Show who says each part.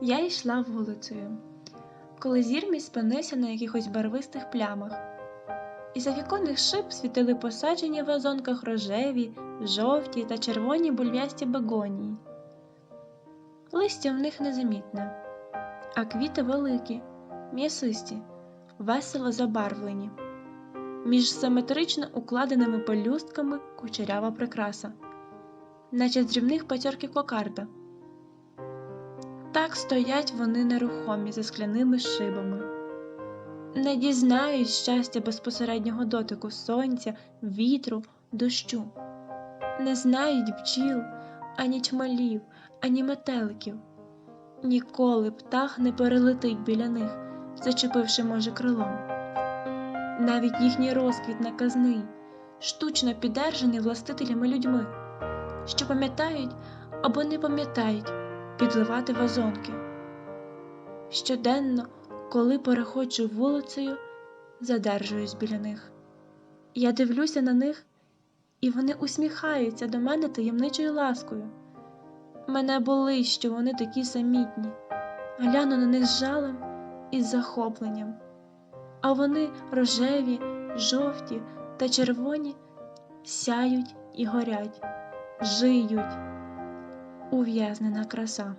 Speaker 1: Я йшла вулицею, коли зір мій спинився на якихось барвистих плямах. Із віконних шиб світили посаджені в вазонках рожеві, жовті та червоні бульвясті бегонії. Листя в них незамітне, а квіти великі, м'ясисті, весело забарвлені. Між симетрично укладеними пелюстками кучерява прикраса, наче з дрібних патьорки кокарда. Так стоять вони нерухомі за скляними шибами. Не дізнають щастя безпосереднього дотику сонця, вітру, дощу. Не знають бджіл, ані чмалів, ані метеликів. Ніколи птах не перелетить біля них, зачепивши, може, крилом. Навіть їхній розквіт наказний, штучно піддержаний властителями людьми, що пам'ятають або не пам'ятають підливати вазонки. Щоденно, коли переходжу вулицею, задержуюсь біля них. Я дивлюся на них, і вони усміхаються до мене таємничою ласкою. Мене болить, що вони такі самітні, гляну на них з жалем і з захопленням. А вони рожеві, жовті та червоні сяють і горять, жиють ув'язнена краса.